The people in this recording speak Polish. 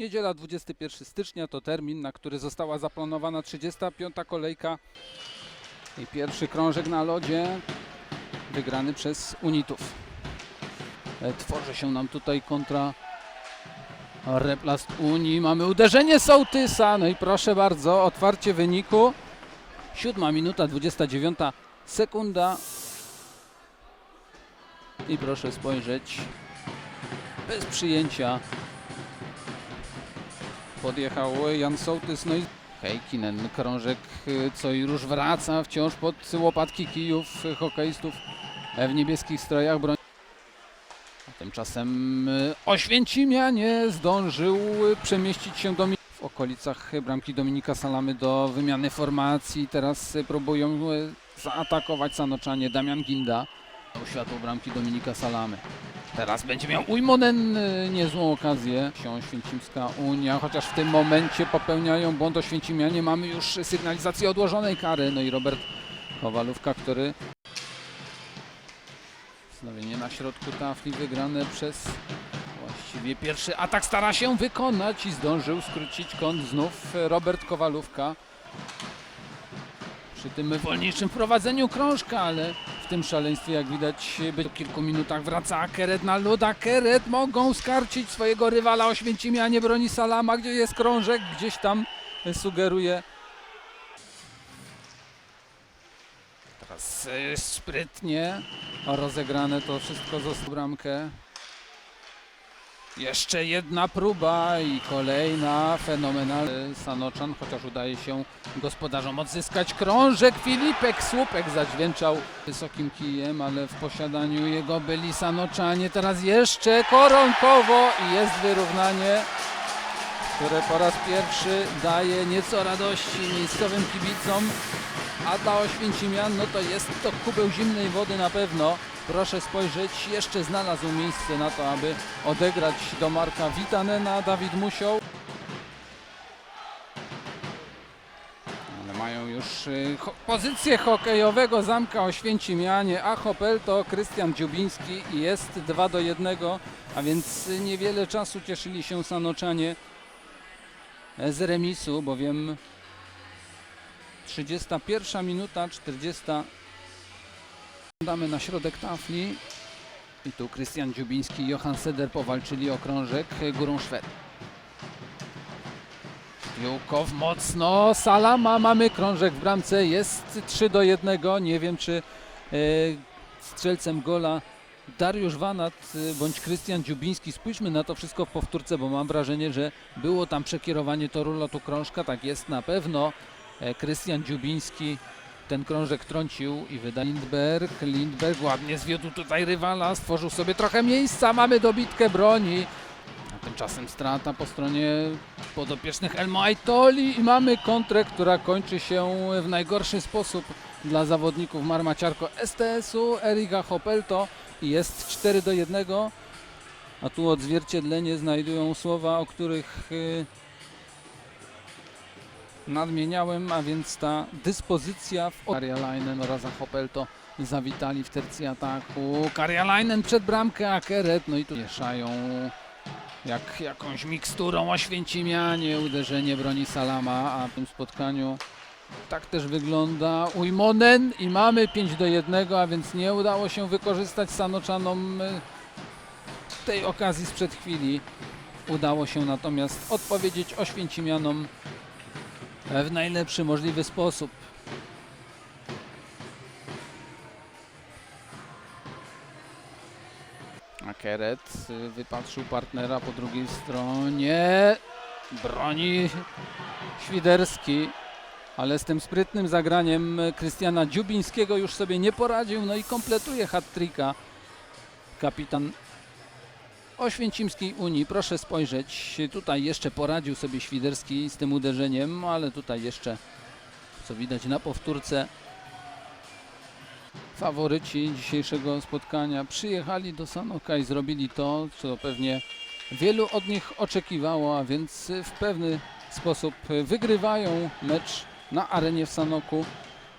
Niedziela 21 stycznia to termin, na który została zaplanowana 35. kolejka i pierwszy krążek na lodzie wygrany przez Unitów. E, Tworzy się nam tutaj kontra Replast Unii. Mamy uderzenie Sołtysa. No i proszę bardzo, otwarcie wyniku. Siódma minuta, 29 sekunda. I proszę spojrzeć. Bez przyjęcia. Podjechał Jan Sołtys. No i Heikkinen, krążek, y, co i już wraca wciąż pod łopatki kijów hokeistów w niebieskich strojach broni. A Tymczasem y, Oświęcimianie zdążył przemieścić się do w okolicach bramki Dominika Salamy do wymiany formacji. Teraz próbują y, zaatakować Sanoczanie Damian Ginda. Światło bramki Dominika Salamy. Teraz będzie miał Ujmonen y, niezłą okazję. Się Święcimska Unia, chociaż w tym momencie popełniają błąd Oświęcimianie. Mamy już sygnalizację odłożonej kary. No i Robert Kowalówka, który Wznowienie na środku tafli wygrane przez właściwie pierwszy atak stara się wykonać i zdążył skrócić kąt znów Robert Kowalówka. Przy tym wolniejszym prowadzeniu krążka, ale tym szaleństwie jak widać po kilku minutach wraca Akeret na lód. Akeret mogą skarcić swojego rywala Oświęcimianie broni Salama, gdzie jest krążek, gdzieś tam sugeruje Teraz y, sprytnie rozegrane to wszystko zostało bramkę. Jeszcze jedna próba i kolejna fenomenalny Sanoczan, chociaż udaje się gospodarzom odzyskać krążek. Filipek Słupek zadźwięczał wysokim kijem, ale w posiadaniu jego byli Sanoczanie. Teraz jeszcze koronkowo i jest wyrównanie, które po raz pierwszy daje nieco radości miejscowym kibicom. A dla Oświęcimian, no to jest to kubeł zimnej wody na pewno. Proszę spojrzeć, jeszcze znalazł miejsce na to, aby odegrać do Marka Witanena. Dawid Musiał. Ale mają już y, ho- pozycję hokejowego zamka Oświęcimianie, a Hopel to Krystian Dziubiński i jest 2 do 1, a więc niewiele czasu cieszyli się Sanoczanie z remisu, bowiem 31 minuta, 40. Damy na środek tafli. I tu Krystian Dziubiński i Johan Seder powalczyli o krążek górą Szwed. Piłkow mocno, Salama, mamy krążek w bramce, jest 3 do 1. Nie wiem czy e, strzelcem gola Dariusz Wanat e, bądź Krystian Dziubiński. Spójrzmy na to wszystko w powtórce, bo mam wrażenie, że było tam przekierowanie toru lotu krążka. Tak jest na pewno. E, Krystian Dziubiński ten krążek trącił i wyda Lindberg. Lindberg ładnie zwiódł tutaj rywala, stworzył sobie trochę miejsca, mamy dobitkę broni. A tymczasem strata po stronie podopiecznych Elmo Aitoli i mamy kontrę, która kończy się w najgorszy sposób dla zawodników Marmaciarko STS-u, Erika Hopelto i jest 4 do 1. A tu odzwierciedlenie znajdują słowa, o których y, nadmieniałem, a więc ta dyspozycja w Karjalainen oraz Hopelto zawitali w tercji ataku. Karjalainen przed bramkę, a Keret, no i tu mieszają jak jakąś miksturą Oświęcimianie, uderzenie broni Salama, a w tym spotkaniu tak też wygląda Ujmonen i mamy 5 do 1, a więc nie udało się wykorzystać Sanoczanom y, tej okazji sprzed chwili. Udało się natomiast odpowiedzieć Oświęcimianom w najlepszy możliwy sposób. A Keret wypatrzył partnera po drugiej stronie. Broni Świderski, ale z tym sprytnym zagraniem Krystiana Dziubińskiego już sobie nie poradził. No i kompletuje hat-tricka kapitan Oświęcimskiej Unii. Proszę spojrzeć, tutaj jeszcze poradził sobie Świderski z tym uderzeniem, ale tutaj jeszcze, co widać na powtórce, faworyci dzisiejszego spotkania przyjechali do Sanoka i zrobili to, co pewnie wielu od nich oczekiwało, a więc w pewny sposób wygrywają mecz na arenie w Sanoku